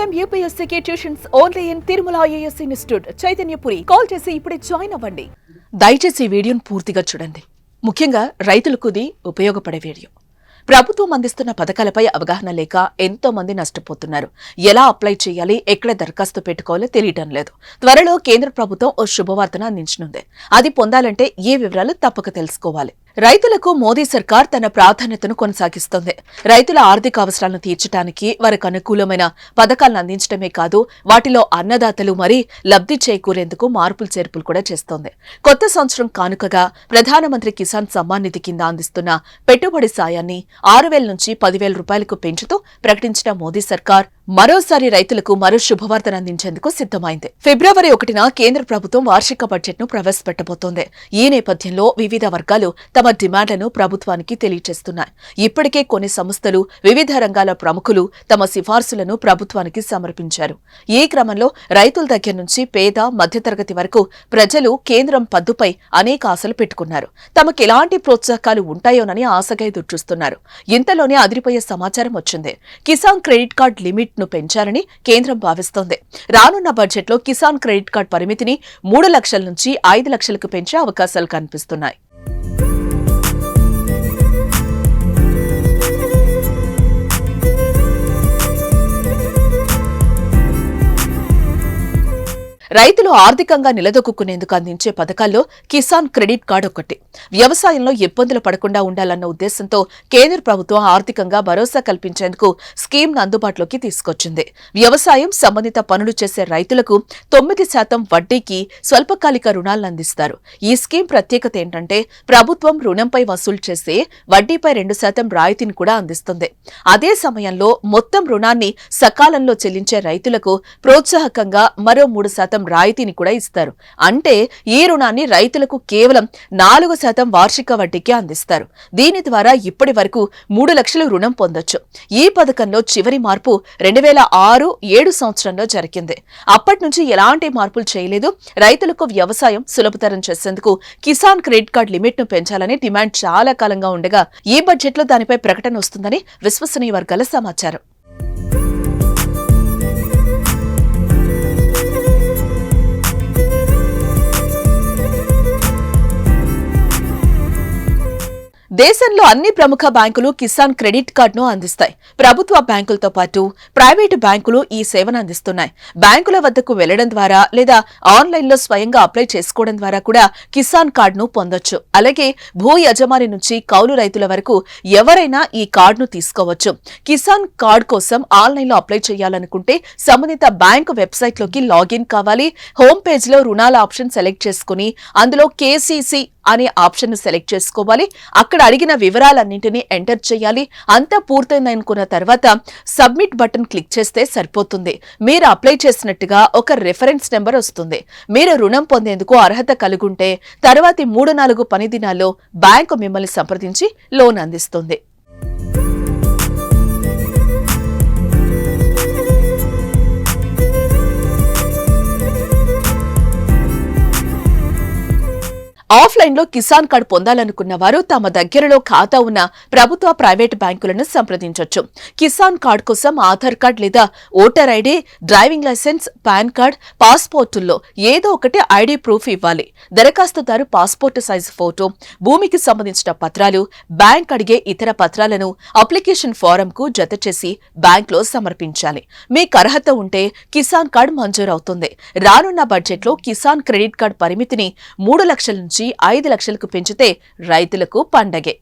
Time యూపీఎస్సీకి tuitions only in Tirumala IAS institute Chaitanyapuri call చేసి ఇప్పుడే join అవ్వండి. దయచేసి ఈ వీడియోను పూర్తిగా చూడండి. ముఖ్యంగా రైతులకుది ఉపయోగపడే వీడియో. ప్రభుత్వం అందిస్తున్న పథకాలపై అవగాహన లేక ఎంతో మంది నష్టపోతున్నారు. ఎలా అప్లై చేయాలి ఎక్కడ దరఖాస్తు పెట్టుకోవాలో తెలియటం లేదు. త్వరలో కేంద్ర ప్రభుత్వం ఓ శుభవార్తను అందించనుంది. అది పొందాలంటే ఏ వివరాలు తప్పక తెలుసుకోవాలి. రైతులకు మోదీ సర్కార్ తన ప్రాధాన్యతను కొనసాగిస్తోంది. రైతుల ఆర్థిక అవసరాలను తీర్చడానికి వారికి అనుకూలమైన పథకాలను అందించడమే కాదు వాటిలో అన్నదాతలు మరీ లబ్ధి చేకూరేందుకు మార్పులు చేర్పులు కూడా చేస్తోంది. కొత్త సంవత్సరం కానుకగా ప్రధానమంత్రి కిసాన్ సమ్మాన్ నిధి కింద అందిస్తున్న పెట్టుబడి సాయాన్ని ఆరు వేల నుంచి పదివేల రూపాయలకు పెంచుతూ ప్రకటించిన మోదీ సర్కార్ మరోసారి రైతులకు మరో శుభవార్తను అందించేందుకు సిద్ధమైంది. ఫిబ్రవరి ఒకటిన కేంద్ర ప్రభుత్వం వార్షిక బడ్జెట్ను ప్రవేశపెట్టబోతోంది. ఈ నేపథ్యంలో వివిధ వర్గాలు తమ డిమాండ్లను ప్రభుత్వానికి తెలియజేస్తున్నాయి ఇప్పటికే కొన్ని సంస్థలు వివిధ రంగాల ప్రముఖులు తమ సిఫార్సులను ప్రభుత్వానికి సమర్పించారు. ఈ క్రమంలో రైతుల దగ్గర నుంచి పేద మధ్యతరగతి వరకు ప్రజలు కేంద్రం పద్దుపై అనేక ఆశలు పెట్టుకున్నారు. తమకు ఎలాంటి ప్రోత్సాహకాలు ఉంటాయోనని ఆశగా ఎదురుచూస్తున్నారు. ఇంతలోనే అదిరిపోయే సమాచారం వచ్చింది. కిసాన్ క్రెడిట్ కార్డ్ లిమిట్ను పెంచాలని కేంద్రం భావిస్తోంది. రానున్న బడ్జెట్లో కిసాన్ క్రెడిట్ కార్డ్ పరిమితిని మూడు లక్షల నుంచి ఐదు లక్షలకు పెంచే అవకాశాలు కనిపిస్తున్నాయి. రైతులు ఆర్థికంగా నిలదొక్కునేందుకు అందించే పథకాల్లో కిసాన్ క్రెడిట్ కార్డు ఒకటి వ్యవసాయంలో ఇబ్బందులు పడకుండా ఉండాలన్న ఉద్దేశంతో కేంద్ర ప్రభుత్వం ఆర్థికంగా భరోసా కల్పించేందుకు స్కీమ్ను అందుబాటులోకి తీసుకొచ్చింది. వ్యవసాయం సంబంధిత పనులు చేసే రైతులకు తొమ్మిది శాతం వడ్డీకి స్వల్పకాలిక రుణాలను అందిస్తారు. ఈ స్కీమ్ ప్రత్యేకత ఏంటంటే ప్రభుత్వం రుణంపై వసూలు చేసే వడ్డీపై రెండు శాతం రాయితీని కూడా అందిస్తుంది. అదే సమయంలో మొత్తం రుణాన్ని సకాలంలో చెల్లించే రైతులకు ప్రోత్సాహకంగా మరో మూడు శాతం రాయితీని కూడా ఇస్తారు. అంటే ఈ రుణాన్ని రైతులకు కేవలం నాలుగు శాతం వార్షిక వడ్డీకి అందిస్తారు. దీని ద్వారా ఇప్పటి వరకు మూడు లక్షలు రుణం పొందొచ్చు. ఈ పథకంలో చివరి మార్పు రెండు వేల ఆరు ఏడు సంవత్సరంలో జరిగింది. అప్పటి నుంచి ఎలాంటి మార్పులు చేయలేదు. రైతులకు వ్యవసాయం సులభతరం చేసేందుకు కిసాన్ క్రెడిట్ కార్డ్ లిమిట్ను పెంచాలని డిమాండ్ చాలా కాలంగా ఉండగా ఈ బడ్జెట్లో దానిపై ప్రకటన వస్తుందని విశ్వసనీయ వర్గాల సమాచారం. దేశంలో అన్ని ప్రముఖ బ్యాంకులు కిసాన్ క్రెడిట్ కార్డును అందిస్తాయి. ప్రభుత్వ బ్యాంకులతో పాటు ప్రైవేటు బ్యాంకులు ఈ సేవను అందిస్తున్నాయి. బ్యాంకుల వద్దకు వెళ్ళడం ద్వారా లేదా ఆన్లైన్లో స్వయంగా అప్లై చేసుకోవడం ద్వారా కూడా కిసాన్ కార్డును పొందొచ్చు. అలాగే భూ యజమాని నుంచి కౌలు రైతుల వరకు ఎవరైనా ఈ కార్డును తీసుకోవచ్చు. కిసాన్ కార్డు కోసం ఆన్లైన్లో అప్లై చేయాలనుకుంటే సంబంధిత బ్యాంకు వెబ్సైట్లోకి లాగిన్ కావాలి. హోమ్ పేజ్లో రుణాల ఆప్షన్ సెలెక్ట్ చేసుకుని అందులో కేసీసీ అనే ఆప్షన్ను సెలెక్ట్ చేసుకోవాలి. అక్కడ అడిగిన వివరాలన్నింటినీ ఎంటర్ చేయాలి. అంతా పూర్తయిందనుకున్న తర్వాత సబ్మిట్ బటన్ క్లిక్ చేస్తే సరిపోతుంది. మీరు అప్లై చేసినట్టుగా ఒక రెఫరెన్స్ నెంబర్ వస్తుంది. మీరు రుణం పొందేందుకు అర్హత కలుగుంటే తర్వాతి మూడు నాలుగు పని దినాల్లో బ్యాంకు మిమ్మల్ని సంప్రదించి లోన్ అందిస్తుంది. ఆఫ్లైన్లో కిసాన్ కార్డు పొందాలనుకున్న వారు తమ దగ్గరలో ఖాతా ఉన్న ప్రభుత్వ ప్రైవేట్ బ్యాంకులను సంప్రదించవచ్చు కిసాన్ కార్డు కోసం ఆధార్ కార్డ్ లేదా voter ID driving licence PAN card పాస్పోర్టుల్లో ఏదో ఒకటి ఐడి ప్రూఫ్ ఇవ్వాలి. దరఖాస్తుదారు పాస్పోర్ట్ సైజు ఫోటో భూమికి సంబంధించిన పత్రాలు బ్యాంక్ అడిగే ఇతర పత్రాలను అప్లికేషన్ ఫారంకు జత చేసి బ్యాంక్లో సమర్పించాలి. మీకు అర్హత ఉంటే కిసాన్ కార్డు మంజూరవుతుంది. రానున్న బడ్జెట్లో కిసాన్ క్రెడిట్ కార్డు పరిమితిని మూడు లక్షల నుంచి నుంచి ఐదు లక్షలకు పెంచితే రైతులకు పండగే.